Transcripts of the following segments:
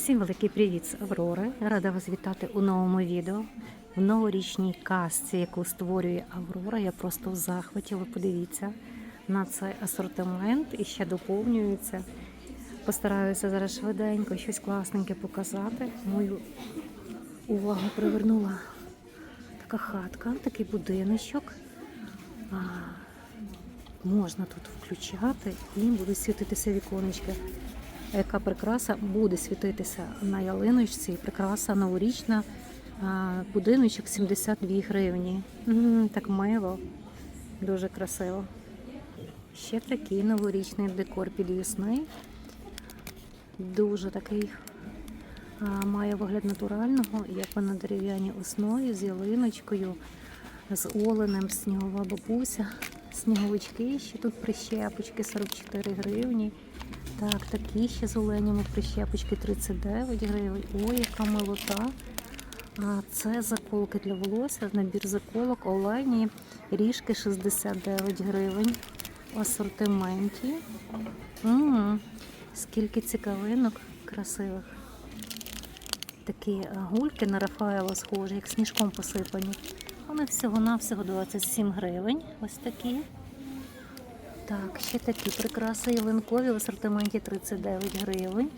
Всім великий привіт з Аврори. Рада вас вітати у новому відео. В новорічній казці, яку створює Аврора. Я просто в захваті. Ви подивіться на цей асортимент і ще доповнюється. Постараюся зараз швиденько щось класненьке показати. Мою увагу привернула така хатка, такий будиночок. А, можна тут включати і будуть світитися віконечки. Яка прикраса буде світитися на ялиночці? Прикраса новорічна, будиночок 72 гривні. Так мило, дуже красиво. Ще такий новорічний декор підвісний. Дуже такий має вигляд натурального, як на дерев'яній основі з ялиночкою, з оленем, снігова бабуся, сніговички, ще тут прищепочки 44 гривні. Так, такі ще з оленями прищепочки 39 гривень. Ой, яка милота. А це заколки для волосся, набір заколок олені, ріжки 69 гривень в асортименті. М, Скільки цікавинок красивих. Такі е, гульки на Рафаело схожі, як сніжком посипані. Вони всього-навсього 27 гривень. Ось такі. Так, ще такі прикраси ялинкові в асортименті 39 гривень.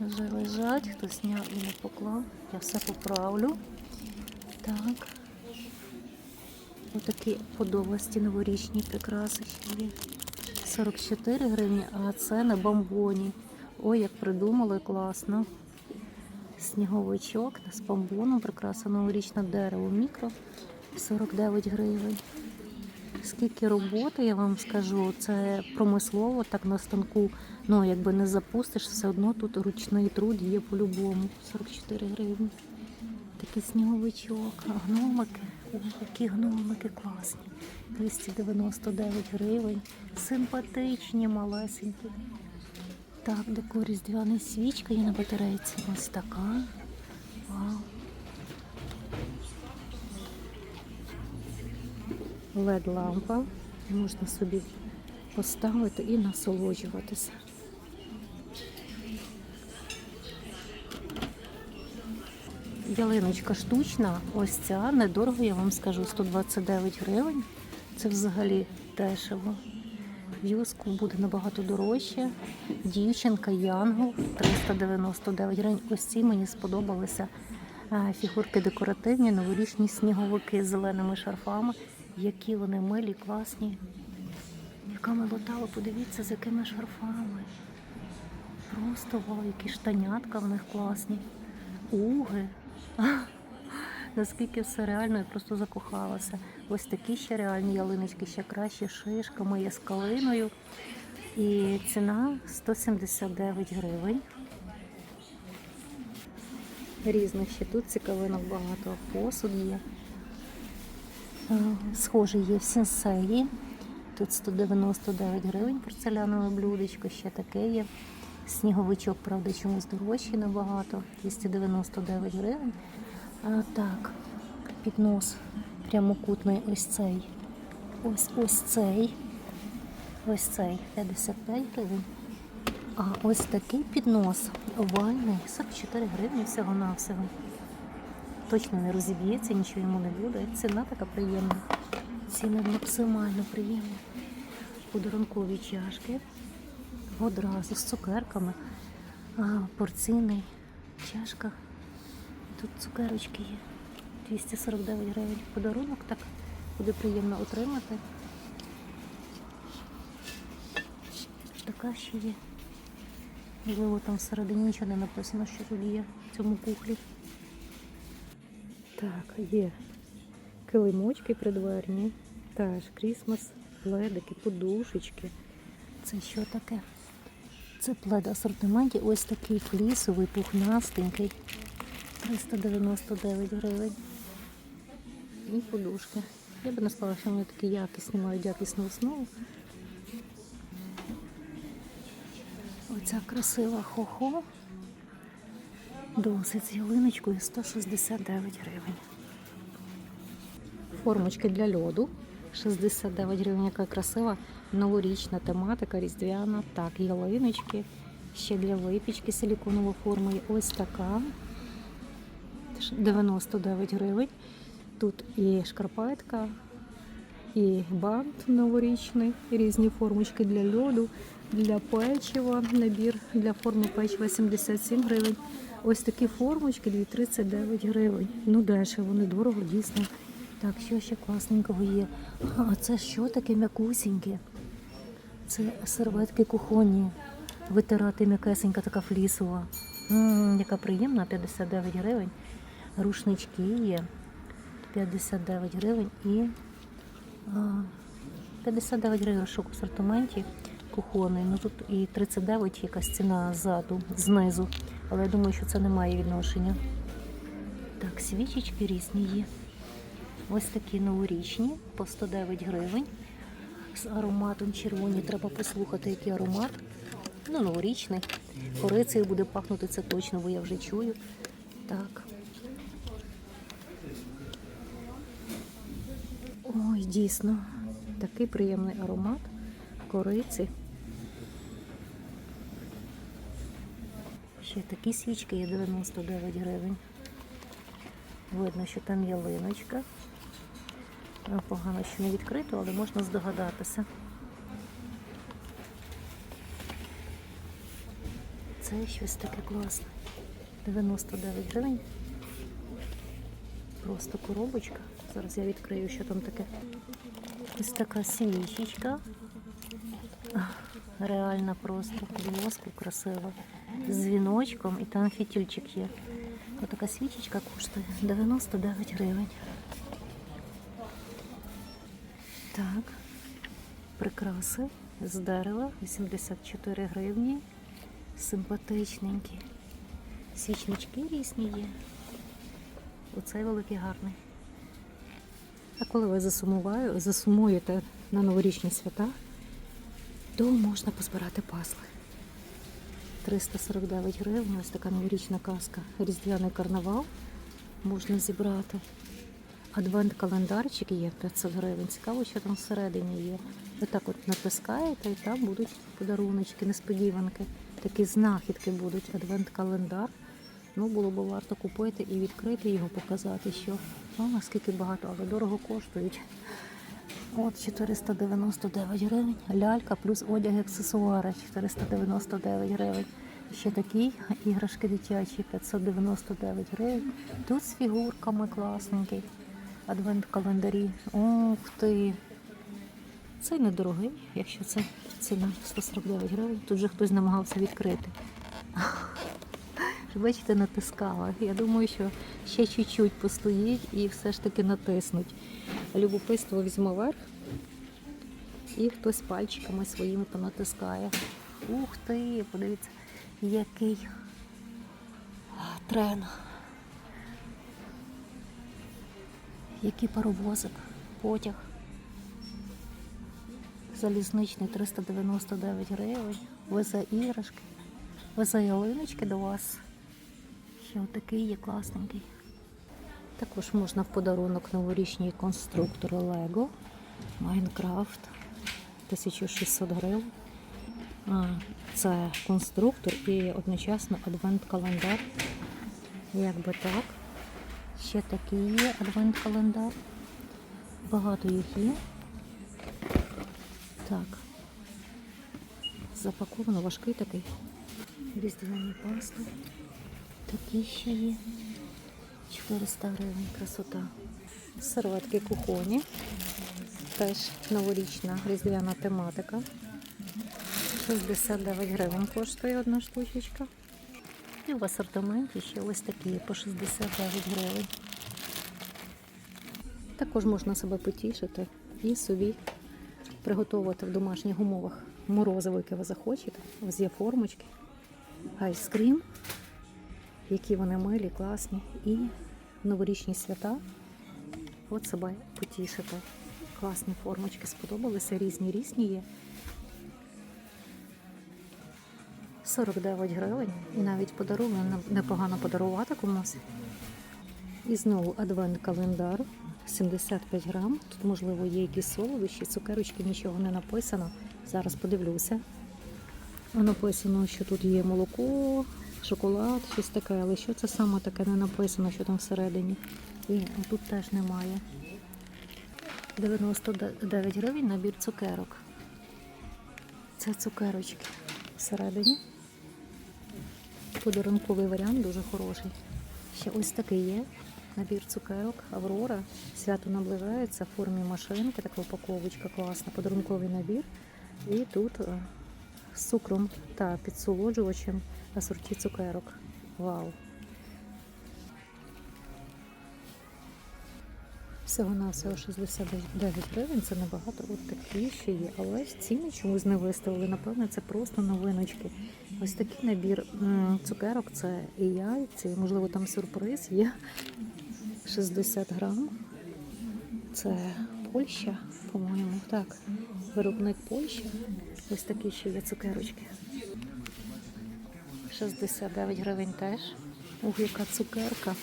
Вже лежать, хтось зняв і не поклав. Я все поправлю. Так. Отакі подовгості новорічні прикраси ще є. 44 гривні, а це на бомбоні. Ой, як придумали, класно. Сніговичок з бомбоном, прикраса новорічне дерево мікро 49 гривень. Скільки роботи, я вам скажу, це промислово, так на станку, ну якби не запустиш, все одно тут ручний труд є по-любому. 44 гривні. Такий сніговичок, гномики. Ой, які гномики класні. 299 гривень. Симпатичні, малесенькі. Так, декор різдвяна свічка є на батарейці. Ось така. Вау. Led лампа можна собі поставити і насолоджуватися. Ялиночка штучна, ось ця недорого, я вам скажу, 129 гривень. Це взагалі дешево. В'юзку буде набагато дорожче. Дівчинка Янгол 399 гривень. Ось ці мені сподобалися е, фігурки декоративні, новорічні сніговики з зеленими шарфами. Які вони милі, класні. Яка милота, подивіться, з якими шарфами. Просто вау, які штанятка в них класні. Уги. Наскільки все реально, я просто закохалася. Ось такі ще реальні ялиночки, ще краще шишками, є з калиною. І ціна 179 гривень. Різних ще тут цікавинок багато. Посуд є. Схожий є в сенсеї. Тут 199 гривень порцелянове блюдечко, ще таке є. Сніговичок, правда, чомусь дорожчий набагато. 299 гривень. А, так, піднос прямокутний ось цей. Ось ось цей. Ось цей 55 гривень. А ось такий піднос овальний 44 гривні всього-навсього точно не розіб'ється, нічого йому не буде. Ціна така приємна. Ціни максимально приємні. Подарункові чашки. Одразу з цукерками. Порційний чашка. Тут цукерочки є. 249 гривень. Подарунок так буде приємно отримати. Така ще є. Можливо, там всередині нічого не написано, що тут є в цьому кухлі. Так, є килимочки придверні, теж крісмас, пледики, подушечки. Це що таке? Це плед асортименті. Ось такий флісовий, пухнастенький. 399 гривень. І подушки. Я би не сказала, що вони такі якісні, мають якісну основу. Оця красива хохо. Досить з ялиночкою 169 гривень. Формочки для льоду 69 гривень, яка красива новорічна тематика, різдвяна. Так, ялиночки, Ще для випічки силіконова форма є ось така. 99 гривень. Тут і шкарпетка, і бант новорічний, і різні формочки для льоду, для печива, набір для форми печива 77 гривень. Ось такі формочки 239 гривень. Ну дешево, недорого, дійсно. Так, що ще класненького є? А це що таке м'якусіньке? Це серветки кухонні. Витирати м'якесенька така флісова. М, яка приємна, 59 гривень. Рушнички є 59 гривень і а, 59 гривень шок в асортименті кухонний. Ну тут і 39 якась ціна ззаду, знизу. Але я думаю, що це не має відношення. Так, свічечки різні є. Ось такі новорічні по 109 гривень. З ароматом червоні. Треба послухати, який аромат. Ну, новорічний. Корицею буде пахнути це точно, бо я вже чую. Так. Ой, дійсно, такий приємний аромат кориці. Ще такі свічки є 99 гривень. Видно, що там ялиночка. Ну, Погано, що не відкрито, але можна здогадатися. Це щось таке класне. 99 гривень. Просто коробочка. Зараз я відкрию, що там таке. Ось така свічечка. Реально просто в воску красива. Дзвіночком і там фітільчик є. Ось така свічечка коштує 99 гривень. Так, прикраси з дерева 84 гривні. Симпатичненькі. Свічнички різні є. Оцей великий гарний. А коли ви засумуєте на новорічні свята, то можна позбирати пасли. 349 гривень, ось така новорічна казка. Різдвяний карнавал можна зібрати. Адвент-календарчик є 500 гривень. Цікаво, що там всередині є. Ви так от натискаєте і там будуть подаруночки, несподіванки. Такі знахідки будуть. Адвент-календар. Ну, було б варто купити і відкрити його, показати, що ну, наскільки багато, але дорого коштують. От 499 гривень. Лялька плюс одяг аксесуари 499 гривень. Ще такі іграшки дитячі 599 гривень. Тут з фігурками класненький. Адвент-календарі. Ух ти! Цей недорогий, якщо це ціна 149 гривень. Тут же хтось намагався відкрити. Бачите, натискала. Я думаю, що ще чуть-чуть постоїть і все ж таки натиснуть. Любопитство візьме верх і хтось пальчиками своїми понатискає. Ух ти, подивіться, який трен. Який паровозик, потяг. Залізничний 399 гривень. Везе іграшки, везе ялиночки до вас. Ще отакий є класненький. Також можна в подарунок новорічні конструктори Лего. Майнкрафт 1600 гривень. Це конструктор і одночасно адвент-календар. Як би так. Ще такий є адвент-календар. Багато їх є. Так. Запаковано важкий такий. Різдвяні паски. Такі ще є. 400 гривень красота. Серветки кухоні. Теж новорічна різдвяна тематика. 69 гривень коштує одна штучечка. І в асортименті ще ось такі по 69 гривень. Також можна себе потішити і собі приготувати в домашніх умовах морозиво, яке ви захочете. Ось є формочки, айскрім, які вони милі, класні. І новорічні свята. От себе потішити. Класні формочки сподобалися, різні різні є. 49 гривень. І навіть подарунок непогано подарувати комусь. І знову адвент-календар 75 грам. Тут, можливо, є якісь солодощі, цукерочки, нічого не написано. Зараз подивлюся. Написано, що тут є молоко, шоколад, щось таке, але що це саме таке не написано, що там всередині. І тут теж немає. 99 гривень набір цукерок. Це цукерочки всередині. Подарунковий варіант дуже хороший. Ще ось такий є. Набір цукерок, Аврора. Свято наближається в формі машинки, така упаковочка класна, подарунковий набір. І тут е, з цукром та підсолоджувачем асорті цукерок. Вау! Всього на всього 69 гривень, це небагато, от такі ще є. Але ж ціни чомусь не виставили. Напевно, це просто новиночки. Ось такий набір цукерок це і яйці, можливо, там сюрприз є. 60 грам. Це Польща, по-моєму. Так, виробник Польща. Ось такі ще є цукерочки. 69 гривень теж. Ух, яка цукерка.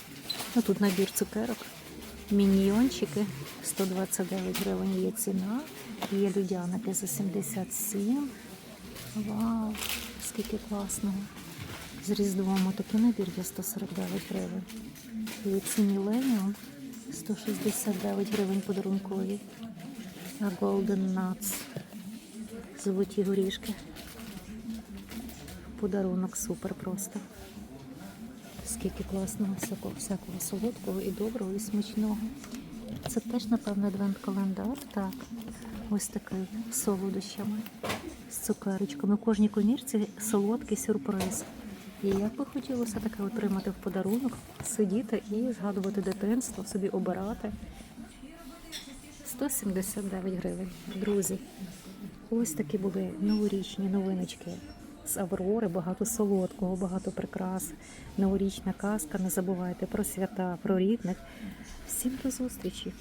Ну, тут набір цукерок. Міньйончики 129 гривень є ціна. Є людяники за 77. Вау, скільки класного. З Різдвом такий набір є 149 гривень. І ці Millennium 169 гривень подарункові. А Golden Nuts. Золоті горішки. Подарунок супер просто. Скільки класного всякого, всякого солодкого і доброго, і смачного. Це теж, напевно, адвент-календар. Так, ось такий з солодощами, з цукерочками. У кожній комірці солодкий сюрприз. І як би хотілося таке отримати в подарунок, сидіти і згадувати дитинство, собі обирати. 179 гривень. Друзі, ось такі були новорічні новиночки з Аврори, багато солодкого, багато прикрас, новорічна казка. Не забувайте про свята, про рідних. Всім до зустрічі!